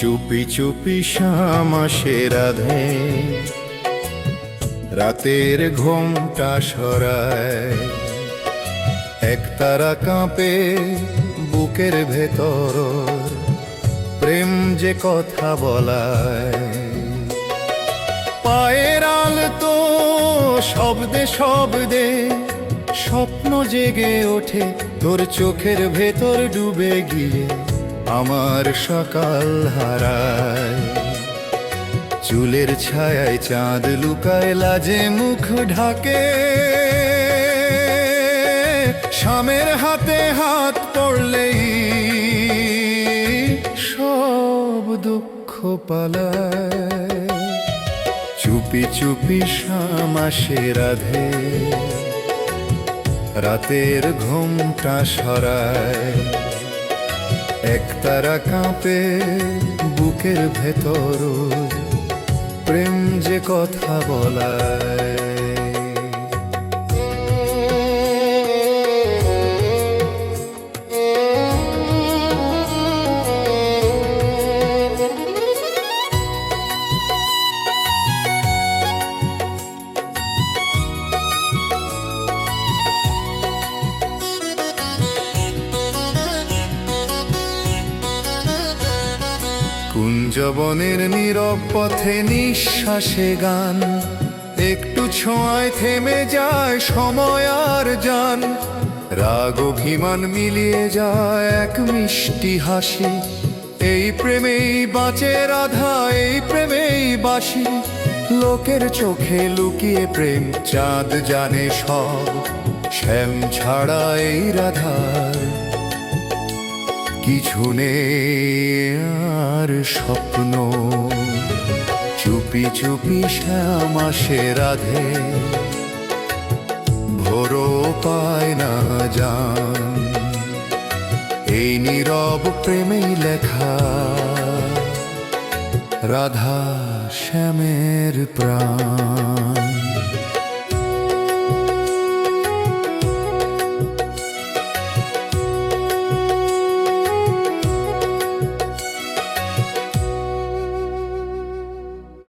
চুপি চুপি শ্যামাসে রাধে। রাতের ঘোমটা সরায়। একতারা কাঁপে বুকের ভেতর। প্রেম যে কথা বলায়। পায়ের আলতো শব্দে শব্দে স্বপ্ন জেগে ওঠে। তোর চোখের ভেতর ডুবে গিয়ে। আমার সকাল হারায়। চুলের ছায়ায় চাঁদ লুকায় লাজে মুখ ঢাকে। স্বামের হাতে হাত পড়লেই সব দুঃখ পালায়। চুপি চুপি শ্যামাসে রাধে। রাতের ঘুমটা সরায়। একতারা কাঁপে বুকের ভেতর প্রেম যে কথা বলায়। কুঞ্জবনের নীরব পথে নিঃশ্বাসে গান। একটু ছোঁয়ায় থেমে যায় সময় আর যান। রাগ, অভিমান মিলিয়ে যায় এক মিষ্টি হাসি। এই প্রেমেই বাঁচে রাধা, এই প্রেমেই বাসি লোকের চোখে লুকিয়ে প্রেম, চাঁদ জানে সব। শ্যাম ছাড়া এই রাধার কিছু নেই। আর স্বপ্ন। চুপি চুপি শ্যামাসে রাধে। ভোরও পায় না জান। এই নীরব প্রেমেই লেখা। রাধা শ্যামের প্রাণ।